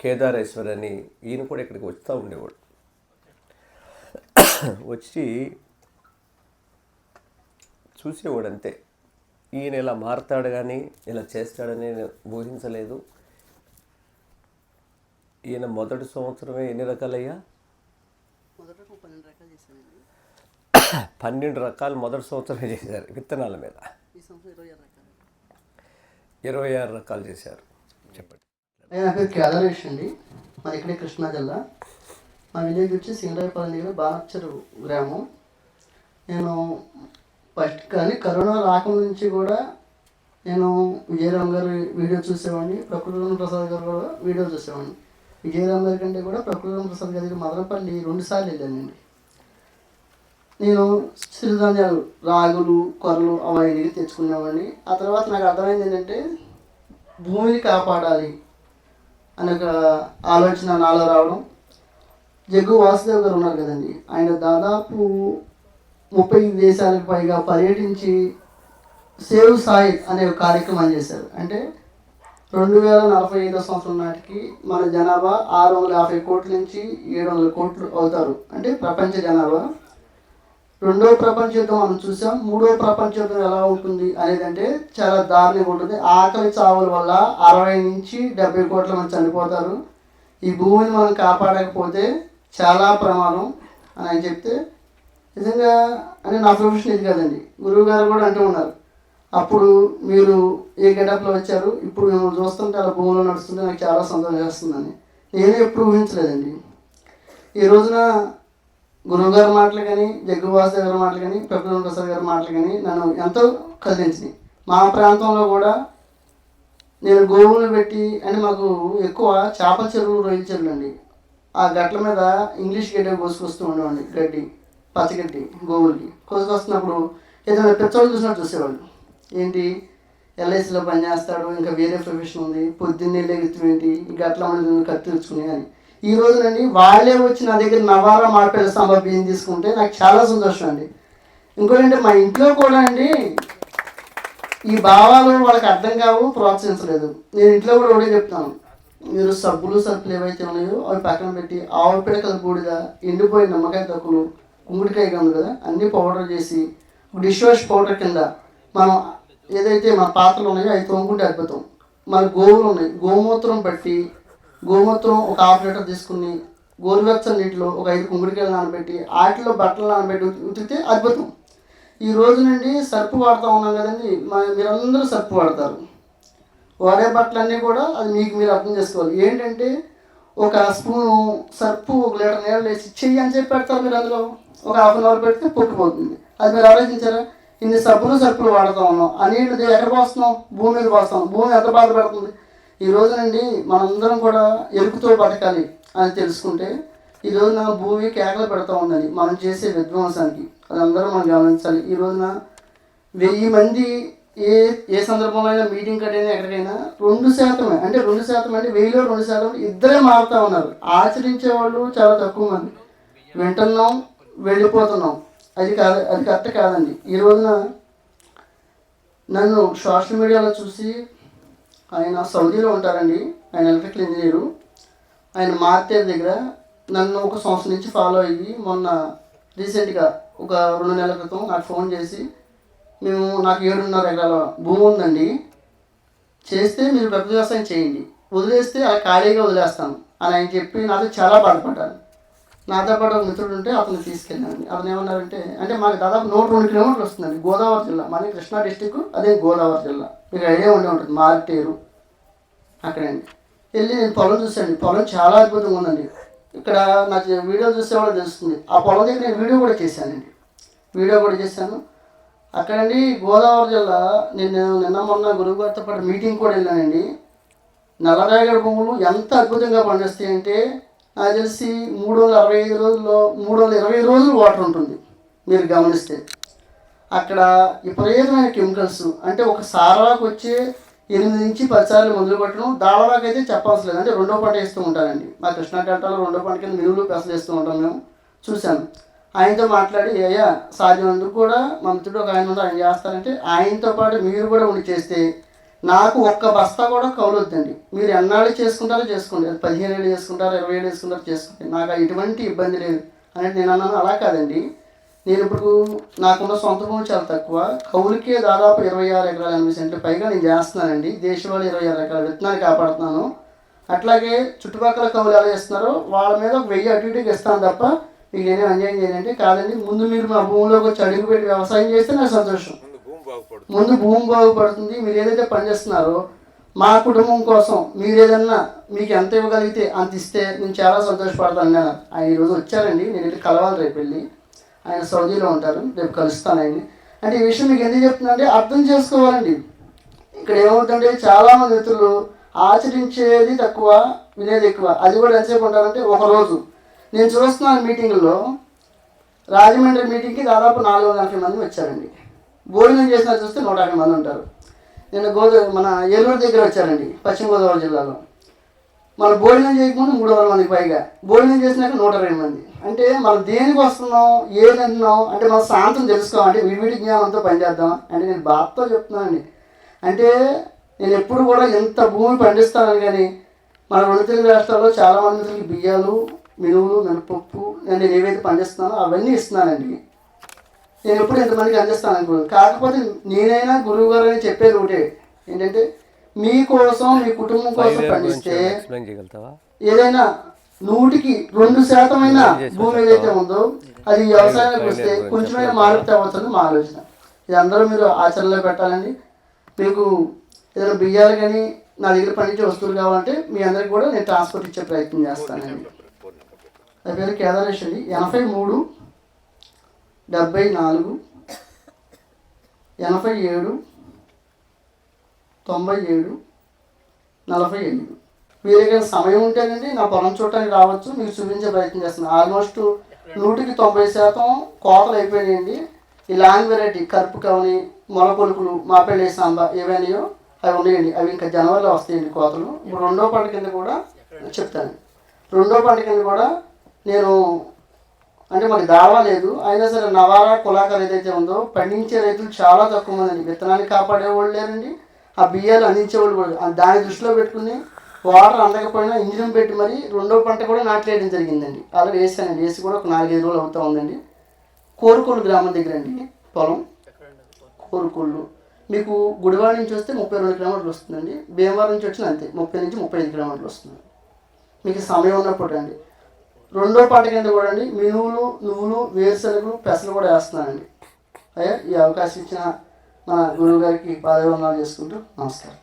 కేదారేశ్వర్ అని ఈయన కూడా ఇక్కడికి వస్తూ ఉండేవాడు. వచ్చి చూసేవాడు అంతే ఈయన ఇలా మారుతాడు కానీ ఇలా చేస్తాడని నేను ఊహించలేదు. ఈయన మొదటి సంవత్సరమే ఎన్ని రకాలయ్యా? పన్నెండు రకాలు మొదటి సంవత్సరమే చేశారు విత్తనాల మీద. ఇరవై ఆరు రకాలు చేశారు. నా పేరు కేదారేష్ అండి. మాది ఇక్కడే కృష్ణా జిల్లా. మా విలేజ్ వచ్చి సింగరాయపాలెం దగ్గర బానచ్చరు గ్రామం. నేను ఫస్ట్ కానీ కరోనా రాకముందు నుంచి కూడా నేను విజయరామ్ గారి వీడియో చూసేవాడిని. ప్రకృతి ప్రసాద్ గారు కూడా వీడియో చూసేవాడిని. విజయరామ్ గారి కంటే కూడా ప్రకృతి ప్రసాద్ గారి దగ్గర మదనపల్లి రెండుసార్లు వెళ్ళానండి నేను సిరిధాన్యాలు రాగులు కొర్రలు అవన్నీ తెచ్చుకునేవాడిని. ఆ తర్వాత నాకు అర్థమైంది ఏంటంటే భూమిని కాపాడాలి. అనే ఒక ఆలోచన నాలో రావడం. జగ్గు వాసుదేవ్ గారు ఉన్నారు కదండి. ఆయన దాదాపు ముప్పై దేశాలకు పైగా పర్యటించి సేవ్ సాయి అనే ఒక కార్యక్రమం చేశారు. అంటే రెండు వేల నలభై ఐదో సంవత్సరం నాటికి మన జనాభా ఆరు వందల యాభై కోట్ల నుంచి ఏడు వందల కోట్లు అవుతారు. అంటే ప్రపంచ జనాభా. రెండో ప్రపంచ యుద్ధం మనం చూసాం. మూడో ప్రపంచ యుద్ధం ఎలా ఉంటుంది అనేది అంటే చాలా దారుణంగా ఉంటుంది. ఆకలి చావుల వల్ల అరవై నుంచి డెబ్బై కోట్ల మంది చనిపోతారు. ఈ భూమిని మనం కాపాడకపోతే చాలా ప్రమాదం అని ఆయన చెప్తే నిజంగా అని నా ప్రొఫెషన్ ఇది కదండి. గురువు గారు కూడా అంటూ ఉన్నారు. అప్పుడు మీరు ఏ గెటప్లో వచ్చారు? ఇప్పుడు మిమ్మల్ని చూస్తుంటే అలా భూమిలో నడుస్తుంటే నాకు చాలా సంతోషం చేస్తుందని నేను ఎప్పుడు ఊహించలేదండి. ఈ రోజున గురువు గారి మాటలు కానీ జగ్గువాస గారి మాటలు కానీ ప్రకృతి ప్రసాద్ గారి మాటలు కానీ నన్ను ఎంతో కదిలించినాయి. మా ప్రాంతంలో కూడా నేను గోవులు పెట్టి అని మాకు ఎక్కువ చేపల చెరువులు రొయ్యల చెరువులు అండి. ఆ గట్ల మీద ఇంగ్లీష్ గడ్డి కోసుకొస్తూ ఉండేవాడి గడ్డి పచ్చగడ్డి గోవులకి. కోసుకొస్తున్నప్పుడు ఏదైనా పెచ్చోళ్ళు చూసినట్టు చూసేవాళ్ళు. ఏంటి ఎల్ఐసిలో పని చేస్తాడు ఇంకా వేరే ప్రొఫెషన్ ఉంది పొద్దున్నే లెగుతూ ఏంటి ఈ గట్ల మంది కత్తిరించుకుని అని. ఈ రోజునండి వాళ్ళే వచ్చి నా దగ్గర నవారా మాట్లాడే సాంబా బియ్యం తీసుకుంటే నాకు చాలా సంతోషం అండి. ఇంకోటంటే మా ఇంట్లో కూడా అండి ఈ భావాలు వాళ్ళకి అర్థం కావు ప్రోత్సహించలేదు. నేను ఇంట్లో కూడా ఒకటే చెప్తాను. మీరు సబ్బులు సరుకులు ఏవైతే ఉన్నాయో అవి పక్కన పెట్టి ఆవు పిడకల బూడిద ఎండిపోయిన నిమ్మకాయ తక్కువలు గుమ్మడికాయ ఉంది కదా అన్నీ పౌడర్ చేసి డిష్ వాష్ పౌడర్ కింద మనం ఏదైతే మన పాత్రలు ఉన్నాయో అవి తోముకుంటే అద్భుతం. మన గోవులు ఉన్నాయి. గోమూత్రం పట్టి గోమూత్రం ఒక హాఫ్ లీటర్ తీసుకుని గోరువెచ్చని నీటిలో ఒక ఐదు కుంగుడికాయలు నానబెట్టి ఆటిలో బట్టలు నానబెట్టి ఉతికితే అద్భుతం. ఈ రోజు నుండి సర్పు వాడుతూ ఉన్నాం కదండి మా- మీరందరూ సర్పు వాడతారు. వాడే బట్టలన్నీ కూడా అది మీకు మీరు అర్థం చేసుకోవాలి. ఏంటంటే ఒక స్పూను సర్పు ఒక లీటర్ నీళ్ళు వేసి చెయ్యి అని చెప్పి పెడతారు మీరు అందులో? ఒక హాఫ్ అన్ అవర్ పెడితే పొట్టుపోతుంది అది మీరు ఆలోచించారా? ఇన్ని సబ్బులు సర్పులు వాడుతూ ఉన్నాం. ఆ నీళ్ళు ఎక్కడ పోస్తున్నాం? భూమి మీద పోస్తాం భూమి ఎంత బాధపడుతుంది? ఈ రోజునండి మనందరం కూడా ఎరుకుతో బతకాలి అని తెలుసుకుంటే ఈ రోజున భూమి కేకలు పెడతా ఉందని మనం చేసే విధ్వంసానికి. అది మనం గమనించాలి. ఈ రోజున వెయ్యి మంది ఏ ఏ సందర్భంలో అయినా మీటింగ్ కట్టైనా ఎక్కడికైనా రెండు శాతమే అంటే రెండు శాతం అంటే వెయ్యిలో రెండు శాతం ఇద్దరే మారుతా ఉన్నారు. ఆచరించే వాళ్ళు చాలా తక్కువ మంది. వింటున్నాం వెళ్ళిపోతున్నాం. అది కాదు అది కరెక్ట్ కాదండి. ఈ రోజున నన్ను సోషల్ మీడియాలో చూసి ఆయన సౌదీలో ఉంటారండి. ఆయన ఎలక్ట్రికల్ ఇంజనీరు. ఆయన మార్తేర్ దగ్గర నన్ను ఒక సంవత్సరం నుంచి ఫాలో అయ్యి మొన్న రీసెంట్గా ఒక రెండు నెలల క్రితం నాకు ఫోన్ చేసి మేము నాకు ఏడున్నర ఎకరాల భూమి ఉందండి. చేస్తే మీరు ప్రకృతి వ్యవసాయం చేయండి. వదిలేస్తే అలా ఖాళీగా వదిలేస్తాను. అని ఆయన చెప్పి నాతో చాలా బాధపడ్డాను నాతో పాటు ఒక మిత్రుడు ఉంటే అతను తీసుకెళ్ళాను అతను ఏమన్నారంటే అంటే మాకు దాదాపు నూట రెండు కిలోమీటర్లు వస్తుందండి. గోదావరి జిల్లా మాది కృష్ణా డిస్టిక్ అదే గోదావరి జిల్లా. మీకు ఐడియా ఉండే ఉంటుంది మార్టేరు అక్కడండి. వెళ్ళి నేను పొలం చూశాను పొలం చాలా అద్భుతంగా ఉందండి. ఇక్కడ నాకు వీడియో చూస్తే కూడా తెలుస్తుంది. ఆ పొలం దగ్గర నేను వీడియో కూడా చేశానండి. వీడియో కూడా చేశాను. అక్కడండి గోదావరి జిల్లా నేను నిన్న మొన్న గురువుగారితో పాటు మీటింగ్ కూడా వెళ్ళానండి. నల్లరేగడి భూములు ఎంత అద్భుతంగా పండిస్తాయి అంటే నాకు తెలిసి మూడు వందల అరవై ఐదు రోజుల్లో మూడు వందల ఇరవై రోజులు వాటర్ ఉంటుంది. మీరు గమనిస్తే అక్కడ విపరీతమైన కెమికల్స్ అంటే ఒక సారవాకు వచ్చే ఎనిమిది నుంచి పది సార్లు మందులు కొట్టడం దాళవాకి అయితే చెప్పాల్సి లేదు. అంటే రెండో పంట వేస్తూ ఉంటానండి మా కృష్ణా డెల్టాలో రెండో పంట కింద మినువులు పెసలు వేస్తూ ఉంటాం మేము. చూశాను. ఆయనతో మాట్లాడి అయ్యా సాధ్యమందుకు కూడా మా మిత్రుడు ఒక ఆయన ఉన్నాడు ఆయన చేస్తారంటే ఆయనతో పాటు మీరు కూడా ఉండి చేస్తే నాకు ఒక్క బస్తా కూడా కౌలు వద్దండి మీరు ఎన్నాళ్ళు చేసుకుంటారో చేసుకోండి. అది పదిహేను ఏళ్ళు చేసుకుంటారో ఇరవై ఏళ్ళు చేసుకుంటారో చేసుకోండి. నాకు ఎటువంటి ఇబ్బంది లేదు. అనేది నేను అన్నాను అలా కాదండి. నేను ఇప్పుడు నాకున్న సొంత భూమి చాలా తక్కువ. కౌలుకే దాదాపు ఇరవై ఆరు ఎకరాల ఎనభై సెంట్లు పైగా నేను చేస్తున్నానండి. దేశవాళీ ఇరవై ఆరు ఎకరాల విత్తనాన్ని కాపాడుతున్నాను. అట్లాగే చుట్టుపక్కల కవులు ఎలా చేస్తున్నారో వాళ్ళ మీద ఒక వెయ్యి అటు ఇటుకి ఇస్తాను తప్ప మీకు నేనే అన్యాయం చేయనండి. కాదండి ముందు మీరు మా భూమిలోకి వచ్చి అడుగు పెట్టి వ్యవసాయం చేస్తే నాకు సంతోషం. ముందు భూమి బాగుపడుతుంది మీరు ఏదైతే పనిచేస్తున్నారో మా కుటుంబం కోసం మీరు ఏదన్నా మీకు ఎంత ఇవ్వగలిగితే అంత ఇస్తే నేను చాలా సంతోషపడతాను నేను ఆయన ఈరోజు వచ్చారండి నేను వెళ్ళి కలవాలి రేపు వెళ్ళి. ఆయన సౌదీలో ఉంటారు రేపు కలుస్తాను ఆయన్ని. అంటే ఈ విషయం మీకు ఎందుకు చెప్తున్నా అంటే అర్థం చేసుకోవాలండి. ఇక్కడ ఏమవుతుందంటే చాలా మంది మిత్రులు ఆచరించేది తక్కువ వినేది ఎక్కువ. అది కూడా ఎంతసేపు ఉంటారంటే ఒకరోజు నేను చూస్తున్నాను మీటింగ్లో రాజమండ్రి మీటింగ్కి దాదాపు నాలుగు వందల నలభై మంది వచ్చారండి. భోజనం చేసిన చూస్తే నూట యాభై మంది ఉంటారు. నేను గోదావరి మన ఏలూరు దగ్గర వచ్చారండి పశ్చిమ గోదావరి జిల్లాలో. మనం భోజనం చేయకముందు మూడు వందల మందికి పైగా. భోజనం చేసినాక నూట ఇరవై మంది. అంటే మనం దేనికి వస్తున్నాం ఏది అంటున్నాం అంటే మన శాంతం తెలుసుకోవాలంటే విడివిడి జ్ఞానంతో పనిచేద్దాం అంటే నేను బాధతో చెప్తున్నానండి. అంటే నేను ఎప్పుడు కూడా ఎంత భూమి పండిస్తానని కానీ మన రెండు తెలుగు రాష్ట్రాల్లో చాలామంది బియ్యాలు మినువులు మినపప్పు నేను ఏవైతే పండిస్తున్నానో అవన్నీ ఇస్తున్నానండి. నేను ఎప్పుడు ఎంతమందికి అందిస్తాను అనుకోను కాకపోతే నేనైనా గురువు గారు అని చెప్పేది ఒకటే. ఏంటంటే మీకోసం మీ కుటుంబం కోసం పండిస్తే ఏదైనా నూటికి రెండు శాతమైన భూమి ఏదైతే ఉందో అది వ్యవసాయానికి వస్తే కొంచెమైనా మార్పు తేవచ్చని మా ఆలోచన. ఇది అందరూ మీరు ఆచరణలో పెట్టాలండి. మీకు ఏదైనా బియ్యాలు కానీ నా దగ్గర పండించే వస్తువులు కావాలంటే మీ అందరికి కూడా నేను ట్రాన్స్పోర్ట్ ఇచ్చే ప్రయత్నం చేస్తానండి. నా పేరు కేదారేష్ అండి ఎనభై మూడు డెబ్బై నాలుగు ఎనభై ఏడు తొంభై ఏడు నలభై ఎనిమిది. వీరికైనా సమయం ఉంటేనండి నా పొలం చూడటానికి రావచ్చు మీకు చూపించే ప్రయత్నం చేస్తున్నాను ఆల్మోస్ట్ నూటికి తొంభై శాతం కోతలు అయిపోయినాయండి. ఈ లాంగ్ వెరైటీ కరుపు కవని మొలకొలుకులు మాపల్లి సాంబ ఏవైనాయో అవి ఉన్నాయండి. అవి ఇంకా జనవరిలో వస్తాయండి కోతలు. ఇప్పుడు రెండో పంట కింద కూడా చెప్తాను. రెండో పంట కింద కూడా నేను అంటే మనకి దావా లేదు అయినా సరే నవారా కులాకర్ ఏదైతే ఉందో పండించే రైతులు చాలా తక్కువ మంది విత్తనాన్ని కాపాడేవాళ్ళు లేరండి. ఆ బియ్యాలు అందించేవాళ్ళు కూడా. దాని దృష్టిలో పెట్టుకుని వాటర్ అందకపోయినా ఇంజిన్ పెట్టి మరి రెండో పంట కూడా నాట్లేయడం జరిగిందండి. అలా వేసానండి. వేసి కూడా ఒక నాలుగైదు రోజులు అవుతా ఉందండి. కోరుకొల్లు గ్రామం దగ్గర అండి పొలం. కోరుకొల్లు. మీకు గుడివాడ నుంచి వస్తే ముప్పై రెండు కిలోమీటర్లు వస్తుందండి. భీమవరం నుంచి వచ్చిన అంతే. ముప్పై నుంచి ముప్పై ఐదు కిలోమీటర్లు వస్తుంది. మీకు సమయం ఉన్నప్పుడు అండి. రెండో పంట కింద కూడా అండి మినువులు నువ్వులు వేరుశనగలు పెసలు కూడా వేస్తున్నానండి. అయ్యా ఈ అవకాశం ఇచ్చిన మా గురువు గారికి పాదవందనాలు చేసుకుంటూ నమస్కారం.